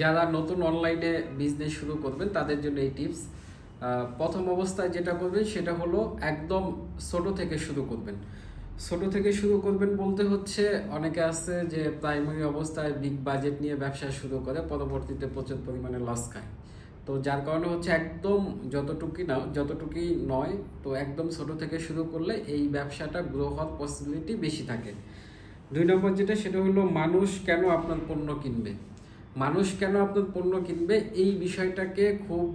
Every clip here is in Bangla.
যারা নতুন অনলাইনে বিজনেস শুরু করবেন, তাদের জন্য এই টিপস প্রথম অবস্থায় যেটা করবেন, সেটা হলো একদম ছোট থেকে শুরু করবেন। ছোট থেকে শুরু করবেন বলতে হচ্ছে, অনেকে আছে যে প্রাইমারি অবস্থায় বিগ বাজেট নিয়ে ব্যবসা শুরু করে, পরবর্তীতে প্রচুর পরিমাণে লস খায়। তো যার কারণে হচ্ছে একদম যতটুকুই না, যতটুকুই নয়, তো একদম ছোট থেকে শুরু করলে এই ব্যবসাটা গ্রো হওয়ার পসিবিলিটি বেশি থাকে। দুই নম্বর যেটা, সেটা হলো মানুষ কেন আপনার পণ্য কিনবে? মানুষ কেন আপনার পণ্য কিনবে? এই বিষয়টাকে খুব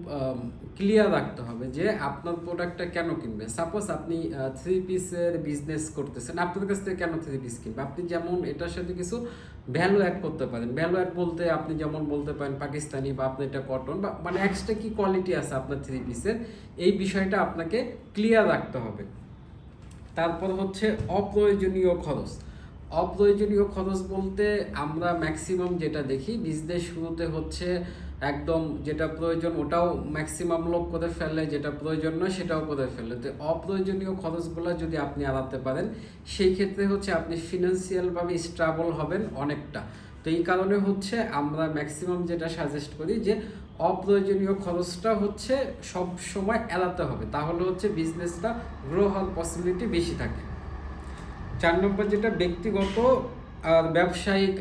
ক্লিয়ার রাখতে হবে যে আপনার প্রোডাক্টটা কেন কিনবে? সাপোজ আপনি থ্রি পিসের বিজনেস করতেছেন আপনার কাছ থেকে কেন থ্রি পিস কিনবে? আপনি যেমন এটার সাথে কিছু ভ্যালু অ্যাড করতে পারেন। ভ্যালু অ্যাড বলতে আপনি যেমন বলতে পারেন পাকিস্তানি বা আপনার এটা কটন বা মানে এক্সট্রা কী কোয়ালিটি আছে আপনার থ্রি পিসের এই বিষয়টা আপনাকে ক্লিয়ার রাখতে হবে। তারপর হচ্ছে অপ্রয়োজনীয় খরচ। অপ্রয়োজনীয় খরচ বলতে আমরা ম্যাক্সিমাম যেটা দেখি বিজনেস শুরুতে হচ্ছে একদম যেটা প্রয়োজন ওটাও ম্যাক্সিমাম লোক করে ফেলে, যেটা প্রয়োজন নয় সেটাও করে ফেলে। তো অপ্রয়োজনীয় খরচগুলো যদি আপনি এড়াতে পারেন, সেই ক্ষেত্রে হচ্ছে আপনি ফিনান্সিয়ালভাবে স্ট্রাবল হবেন অনেকটা। তো এই কারণে হচ্ছে আমরা ম্যাক্সিমাম যেটা সাজেস্ট করি যে অপ্রয়োজনীয় খরচটা হচ্ছে সব সময় এড়াতে হবে। তাহলে হচ্ছে বিজনেসটা গ্রো হওয়ার পসিবিলিটি বেশি থাকে। চার নম্বর যেটা ব্যক্তিগত আর ব্যবসায়িক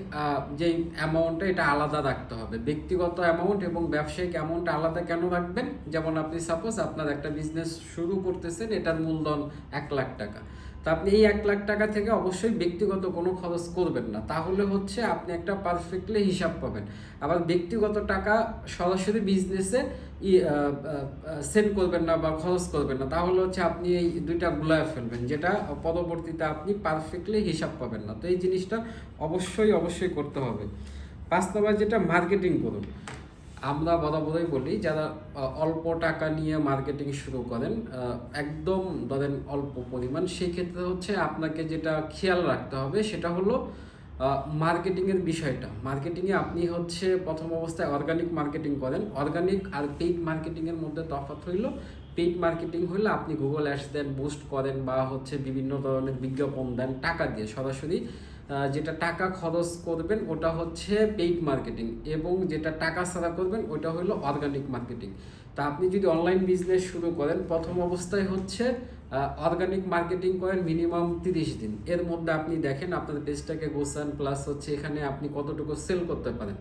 যে অ্যামাউন্টটা এটা আলাদা রাখতে হবে। ব্যক্তিগত অ্যামাউন্ট এবং ব্যবসায়িক অ্যামাউন্ট আলাদা কেন রাখবেন? যেমন আপনি সাপোজ আপনার একটা বিজনেস শুরু করতেছেন, এটার মূলধন এক লাখ টাকা। তা আপনি এই এক লাখ টাকা থেকে অবশ্যই ব্যক্তিগত কোনো খরচ করবেন না। তাহলে হচ্ছে আপনি একটা পারফেক্টলি হিসাব পাবেন। আবার ব্যক্তিগত টাকা সরাসরি বিজনেসে সেন্ড করবেন না বা খরচ করবেন না। তাহলে হচ্ছে আপনি এই দুইটা গুলায় ফেলবেন, যেটা পরবর্তীতে আপনি পারফেক্টলি হিসাব পাবেন না। তো এই জিনিসটা অবশ্যই অবশ্যই করতে হবে। পাঁচ নম্বর যেটা মার্কেটিং করুন। আমরা বরাবরই বলি, যারা অল্প টাকা নিয়ে মার্কেটিং শুরু করেন একদম ধরেন অল্প পরিমাণ সেই ক্ষেত্রে হচ্ছে আপনাকে যেটা খেয়াল রাখতে হবে সেটা হলো মার্কেটিংয়ের বিষয়টা। মার্কেটিংয়ে আপনি হচ্ছে প্রথম অবস্থায় অর্গানিক মার্কেটিং করেন। অর্গানিক আর পেইড মার্কেটিংয়ের মধ্যে তফাৎ হইল পেইড মার্কেটিং হলে আপনি গুগল অ্যাডস দেন বুস্ট করেন বা হচ্ছে বিভিন্ন ধরনের বিজ্ঞাপন দেন, টাকা দিয়ে সরাসরি যেটা টাকা খরচ করবেন ওটা হচ্ছে পেইড মার্কেটিং এবং যেটা টাকা ছাড়া করবেন ওটা হলো অর্গানিক মার্কেটিং তা আপনি যদি অনলাইন বিজনেস শুরু করেন, প্রথম অবস্থায় হচ্ছে অর্গানিক মার্কেটিং করেন মিনিমাম তিরিশ দিন। এর মধ্যে আপনি দেখেন আপনার পেজটাকে গোছান প্লাস হচ্ছে এখানে আপনি কতটুকু সেল করতে পারেন।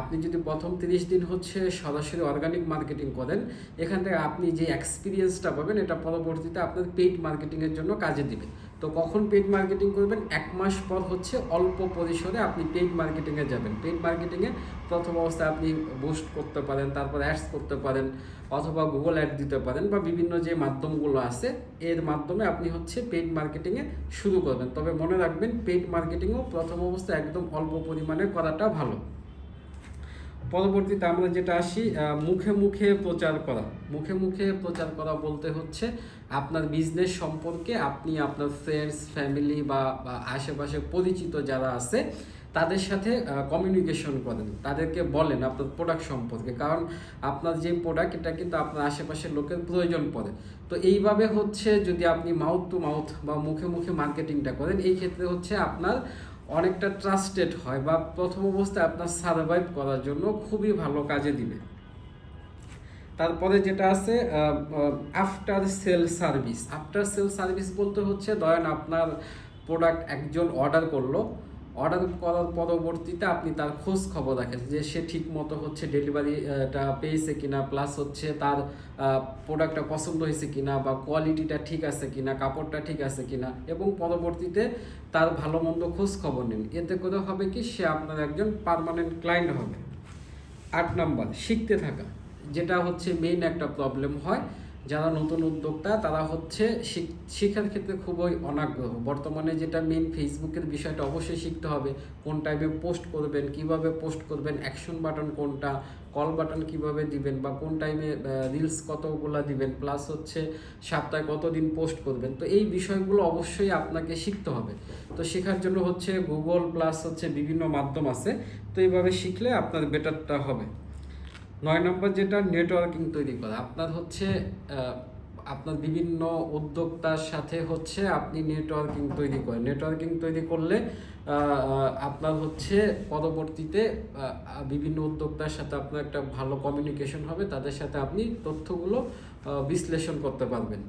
আপনি যদি প্রথম তিরিশ দিন হচ্ছে সরাসরি অর্গানিক মার্কেটিং করেন, এখান থেকে আপনি যে এক্সপিরিয়েন্সটা পাবেন, এটা পরবর্তীতে আপনার পেইড মার্কেটিংয়ের জন্য কাজে দিবে। তো কখন পেইড মার্কেটিং করবেন? এক মাস পর হচ্ছে অল্প পরিসরে আপনি পেইড মার্কেটিংয়ে যাবেন। পেইড মার্কেটিংয়ে প্রথম অবস্থায় আপনি বুস্ট করতে পারেন, তারপর অ্যাডস করতে পারেন, অথবা গুগল অ্যাড দিতে পারেন বা বিভিন্ন যে মাধ্যমগুলো আছে, এর মাধ্যমে আপনি হচ্ছে পেইড মার্কেটিংয়ে শুরু করবেন। তবে মনে রাখবেন পেইড মার্কেটিংও প্রথম অবস্থায় একদম অল্প পরিমাণে করাটা ভালো। পরবর্তীতে আমরা যেটা আসি মুখে মুখে প্রচার করা। মুখে মুখে প্রচার করা বলতে হচ্ছে আপনার বিজনেস সম্পর্কে আপনি আপনার ফ্রেন্ডস ফ্যামিলি বা আশেপাশে পরিচিত যারা আছে, তাদের সাথে কমিউনিকেশন করেন। তাদেরকে বলেন আপনার প্রোডাক্ট সম্পর্কে। কারণ আপনার যে প্রোডাক্ট এটা কিন্তু আপনার আশেপাশের লোকের প্রয়োজন পড়ে। তো এইভাবে হচ্ছে যদি আপনি মাউথ টু মাউথ বা মুখে মুখে মার্কেটিংটা করেন, এই ক্ষেত্রে হচ্ছে আপনার অনেকটা ট্রাস্টেড হয় বা প্রথম অবস্থায় আপনার সারভাইভ করার জন্য খুবই ভালো কাজে দিবে। তারপরে যেটা আছে after sale service after sale service বলতে হচ্ছে, ধরেন আপনার প্রোডাক্ট একজন অর্ডার করল অর্ডার করার পরবর্তীতে আপনি তার খোঁজ খবর রাখেন যে সে ঠিক মতো হচ্ছে ডেলিভারিটা পেয়েছে কিনা প্লাস হচ্ছে তার প্রোডাক্টটা পছন্দ হয়েছে কিনা বা কোয়ালিটিটা ঠিক আছে কিনা, কাপড়টা ঠিক আছে কিনা, এবং পরবর্তীতে তার ভালো মন্দ খোঁজ খবর নিন। এতে করে হবে কি সে আপনার একজন পার্মানেন্ট ক্লায়েন্ট হবে। আট নাম্বার, শিখতে থাকা, যেটা হচ্ছে মেইন একটা প্রবলেম হয়। যারা নতুন উদ্যোক্তা, তারা হচ্ছে শেখার ক্ষেত্রে খুবই অনাগ্রহ। বর্তমানে যেটা মেন ফেসবুকের বিষয়টা অবশ্যই শিখতে হবে। কোন টাইমে পোস্ট করবেন, কীভাবে পোস্ট করবেন অ্যাকশন বাটন কোনটা কল বাটন কীভাবে দিবেন, বা কোন টাইমে রিলস কতগুলা দিবেন প্লাস হচ্ছে সপ্তাহে কতদিন পোস্ট করবেন। তো এই বিষয়গুলো অবশ্যই আপনাকে শিখতে হবে। তো শেখার জন্য হচ্ছে গুগল প্লাস হচ্ছে বিভিন্ন মাধ্যম আছে। তো এইভাবে শিখলে আপনার বেটারটা হবে। নয় নম্বর যেটা নেটওয়ার্কিং তৈরি করা। আপনার হচ্ছে আপনার বিভিন্ন উদ্যোক্তার সাথে হচ্ছে আপনি নেটওয়ার্কিং তৈরি করেন। নেটওয়ার্কিং তৈরি করলে আপনার হচ্ছে পরবর্তীতে বিভিন্ন উদ্যোক্তার সাথে আপনার একটা ভালো কমিউনিকেশন হবে। তাদের সাথে আপনি তথ্যগুলো বিশ্লেষণ করতে পারবেন।